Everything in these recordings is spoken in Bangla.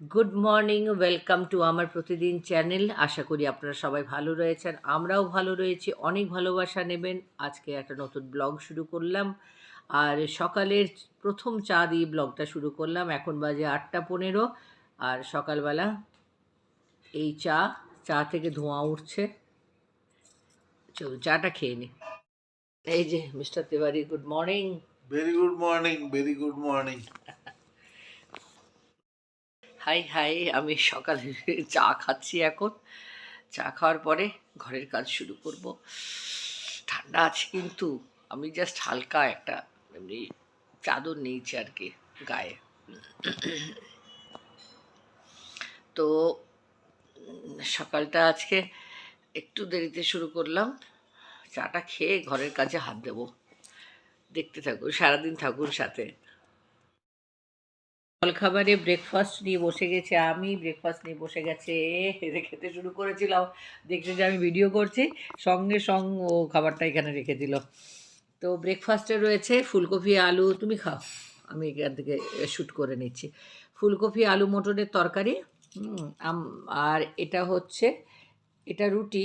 গুড মর্নিং ওয়েলকাম টু আমার প্রতিদিন চ্যানেল আশা করি আপনারা সবাই ভালো রয়েছেন, আমরাও ভালো রয়েছি। অনেক ভালোবাসা নেবেন। আজকে একটা নতুন ব্লগ শুরু করলাম। আর সকালের প্রথম চা দিয়ে ব্লগটা শুরু করলাম। এখন বাজে আটটা পনেরো। আর সকালবেলা এই চা চা থেকে ধোঁয়া উঠছে। চলো চাটা খেয়ে নি এই যে, mister Tiwari good morning very good morning very good morning hi hi, আমি সকালে চা খাচ্ছি এখন। চা খাওয়ার পরে ঘরের কাজ শুরু করব। ঠান্ডা আছে কিন্তু, আমি জাস্ট হালকা একটা এমনি চাদর নিয়েছি আর কি গায়ে। তো, সকালটা আজকে একটু দেরিতে শুরু করলাম। চাটা খেয়ে ঘরের কাজে হাত দেবো। দেখতে থাকুন, সারাদিন থাকুন সাথে। জলখাবারে ব্রেকফাস্ট নিয়ে বসে গেছে, আমি ব্রেকফাস্ট নিয়ে বসে গেছে, এদের খেতে শুরু করেছিলাম। দেখছে যে আমি ভিডিও করছি, সঙ্গে সঙ্গ ও খাবারটা এখানে রেখে দিল। তো ব্রেকফাস্টে রয়েছে ফুলকপি, আলু, তুমি খাও। আমি এখান থেকে শ্যুট করে নিচ্ছি। ফুলকপি, আলু, মটরের তরকারি আর এটা হচ্ছে, এটা রুটি,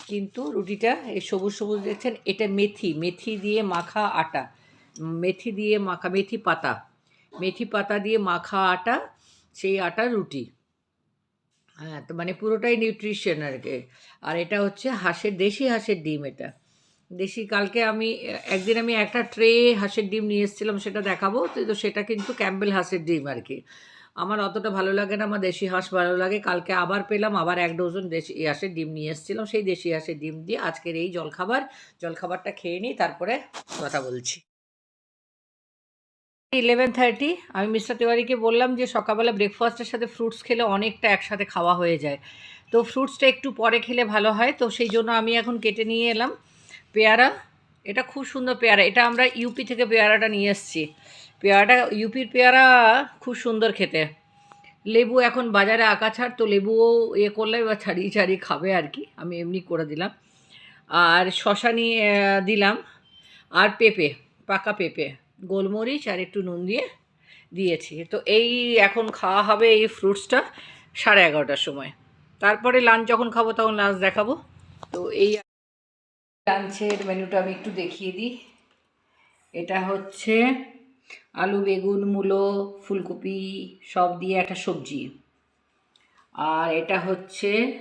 কিন্তু রুটিটা এই সবুজ সবুজ দেখছেন, এটা মেথি মেথি দিয়ে মাখা আটা, মেথি দিয়ে মাখা, মেথি পাতা। মেথি পাতা দিয়ে মাখা আটা, সেই আটা রুটি। হ্যাঁ তো মানে পুরোটাই নিউট্রিশন আর কি। আর এটা হচ্ছে হাঁসের, দেশি হাঁসের ডিম এটা। দেশি, কালকে আমি, একদিন আমি একটা ট্রে হাঁসের ডিম নিয়ে এসেছিলাম, সেটা দেখাবো। তো সেটা কিন্তু ক্যাম্বেল হাঁসের ডিম আর কি। আমার অতটা ভালো লাগে না, আমার দেশি হাঁস ভালো লাগে। কালকে আবার পেলাম, আবার এক ডজন দেশি হাঁসের ডিম নিয়ে এসেছিলাম। সেই দেশি হাঁসের ডিম দিয়ে আজকের এই জলখাবার, জলখাবারটা খেয়ে নিই, তারপরে কথা বলছি। ইলেভেন থার্টি আমি মিস্টার তিওয়ারিকে বললাম যে সকালবেলা ব্রেকফাস্টের সাথে ফ্রুটস খেলে অনেকটা একসাথে খাওয়া হয়ে যায়। তো ফ্রুটসটা একটু পরে খেলে ভালো হয়, তো সেই জন্য আমি এখন কেটে নিয়ে এলাম। পেয়ারা, এটা খুব সুন্দর পেয়ারা। এটা আমরা ইউপি থেকে পেয়ারাটা নিয়ে এসেছি। পেয়ারাটা ইউপির পেয়ারা খুব সুন্দর খেতে। লেবু এখন বাজারে আঁকা ছাড় তো লেবুও ইয়ে করলে বা ছাড়িয়ে ছাড়িয়ে খাবে আর কি। আমি এমনি করে দিলাম। আর শশা নিয়ে দিলাম। আর পেঁপে, পাকা পেঁপে। গোলমরিচ আর একটু নুন দিয়ে দিয়েছি। তো এই এখন খাওয়া হবে এই ফ্রুটসটা সাড়ে এগারোটার সময়। তারপরে লাঞ্চ যখন খাব তখন লাঞ্চ দেখাবো। তো এই লাঞ্চের মেনুটা আমি একটু দেখিয়ে দিই। এটা হচ্ছে আলু, বেগুন, মূলো, ফুলকপি সব দিয়ে একটা সবজি। আর এটা হচ্ছে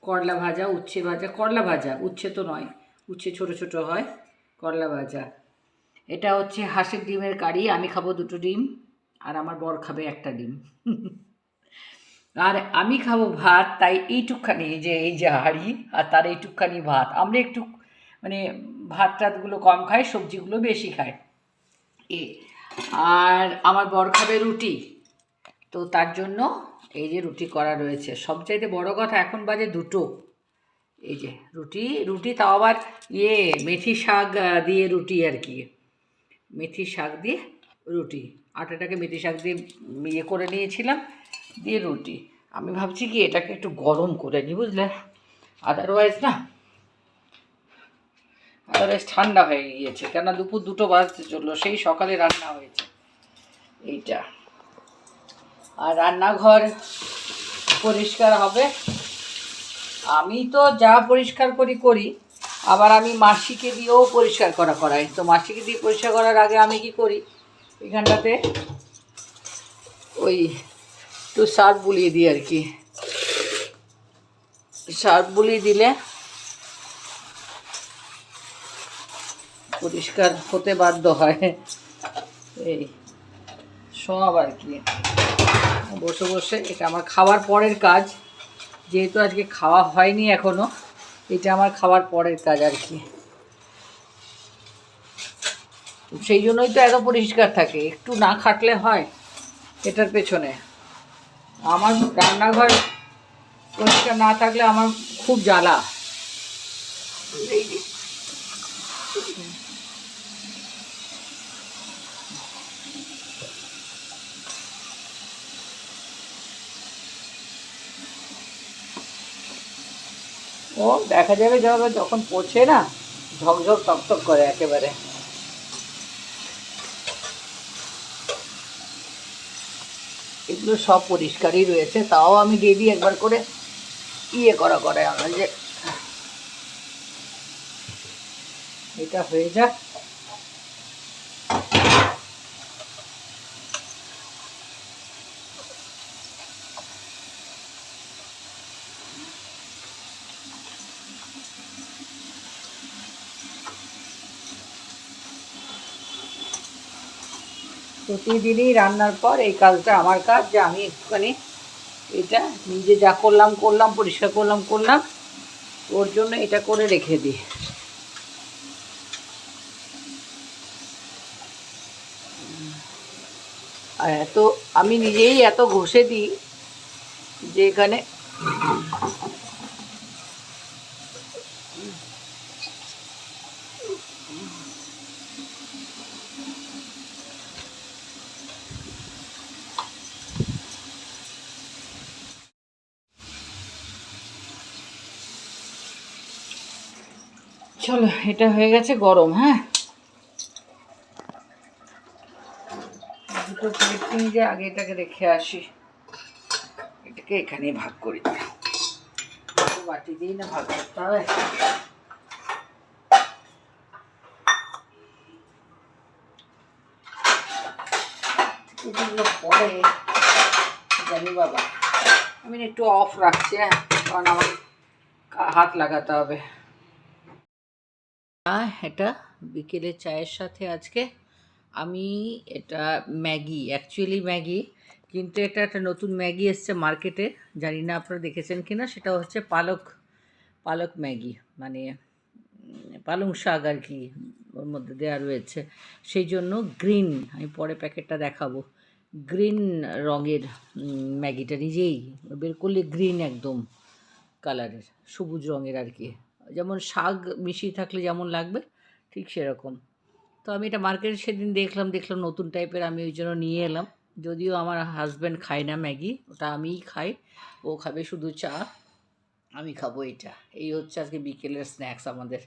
করলা ভাজা, উচ্ছে ভাজা। করলা ভাজা, উচ্ছে তো নয়, উচ্ছে ছোট ছোট হয়, করলা ভাজা। এটা হচ্ছে হাঁসের ডিমের কারি, আমি খাব দুটো ডিম, আর আমার বর খাবে একটা ডিম। আর আমি খাব ভাত, তাই এইটুকখানি, এই যে এই যে হাড়ি আর তার এইটুকখানি ভাত। আমরা একটু মানে ভাত টাতগুলো কম খাই, সবজিগুলো বেশি খাই। এ, আর আমার বর খাবে রুটি। তো তার জন্য এই যে রুটি করা রয়েছে। সবচাইতে বড় কথা, এখন বাজে দুটো। এই যে রুটি রুটি তাও আবার ইয়ে মেথি শাক দিয়ে রুটি আর কি। মেথি শাক দিয়ে রুটি। আটাটাকে মেথি শাক দিয়ে ইয়ে করে নিয়েছিলাম, দিয়ে রুটি। আমি ভাবছি কি, এটাকে একটু গরম করে নিই বুঝলে? আদারওয়াইজ না আদারওয়াইজ ঠান্ডা হয়ে গিয়েছে। কেন দুপুর দুটো বাজতে চলল, সেই সকালে রান্না হয়েছে। এইটা। আর রান্নাঘর পরিষ্কার হবে। আমি তো যা পরিষ্কার করি করি। আবার আমি মাসিকে দিয়েও পরিষ্কার করা করাই। তো মাসিকে দিয়ে পরিষ্কার করার আগে আমি কি করি? এখানটাতে ওই একটু সার্ফ বুলিয়ে দিই আর কি। সার্ফ বুলিয়ে দিলে পরিষ্কার হতে বাধ্য হয়। এই সব আর কি। বসে বসে এটা আমার খাওয়ার পরের কাজ। যেহেতু আজকে খাওয়া হয়নি এখনও এটা আমার খাবার পরের কাজ আর কি। সেই জন্যই তো এত পরিষ্কার থাকে, একটু না খাটলে হয় এটার পেছনে। আমার রান্নাঘর পরিষ্কার না থাকলে আমার খুব জ্বালা এই যে। ও, দেখা যাবে যখন পচে না, ঝকঝক টকটক করে একেবারে। এগুলো সব পরিষ্কারই রয়েছে, তাও আমি ডেলি একবার করে ইয়ে করা করে আমার যে, এটা হয়ে যাক। প্রতিদিনই রান্নার পর এই কাজটা আমার কাজ যে আমি একটুখানি এটা নিজে যা করলাম করলাম, পরিষ্কার করলাম করলাম, ওর জন্য এটা করে রেখে দিই। আর এত, আমি নিজেই এত ঘষে দিই যে এখানে চলো, এটা হয়ে গেছে গরম হ্যাঁ? দুটো প্লেট নিয়ে আগে এটাকে রেখে আসি। এটাকে এখানে ভাগ করি বাটি না, ভাগ করতে হবে। পরে, জানি বাবা। আমি একটু অফ রাখছি হ্যাঁ কারণ আমার হাত লাগাতে হবে। এটা বিকেলের চায়ের সাথে আজকে আমি এটা ম্যাগি অ্যাকচুয়ালি ম্যাগি, কিন্তু এটা একটা নতুন ম্যাগি এসছে মার্কেটে। জানি না আপনারা দেখেছেন কি না সেটা হচ্ছে পালক পালক ম্যাগি মানে পালং শাক আর কি ওর মধ্যে দেওয়া রয়েছে। সেই জন্য গ্রিন, আমি পরে প্যাকেটটা দেখাবো। গ্রিন রঙের ম্যাগিটা নিজেই, বের করলে গ্রিন একদম কালারের সবুজ রঙের আর কি। যেমন শাক মিশিয়ে থাকলে যেমন লাগবে, ঠিক সেরকম। তো আমি এটা মার্কেটে সেদিন দেখলাম দেখলাম নতুন টাইপের আমি ওই জন্য নিয়ে এলাম। যদিও আমার হাজব্যান্ড খায় না ম্যাগি, ওটা আমিই খাই, ও খাবে শুধু চা, আমি খাব এটা। এই হচ্ছে আজকে বিকেলের স্ন্যাক্স আমাদের।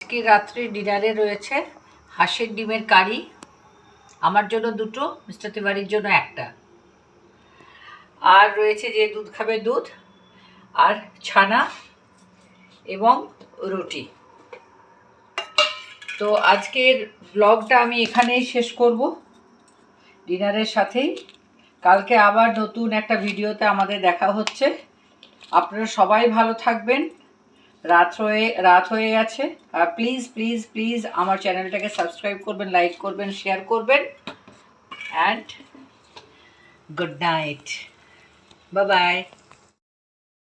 আজকে রাত্রে ডিনারে রয়েছে হাঁসের ডিমের কারি, আমার জন্য দুটো, মিস্টার তিওয়ারির জন্য একটা। আর রয়েছে যে দুধ খাবে দুধ আর ছানা এবং রুটি। তো আজকের ব্লগটা আমি এখানেই শেষ করব। ডিনারের সাথেই। কালকে আবার নতুন একটা ভিডিওতে আমাদের দেখা হচ্ছে। আপনারা সবাই ভালো থাকবেন। রাত হয়ে রাত হয়ে গেছে। আর প্লিজ প্লিজ প্লিজ আমার চ্যানেলটাকে সাবস্ক্রাইব করবেন লাইক করবেন শেয়ার করবেন। And good night bye bye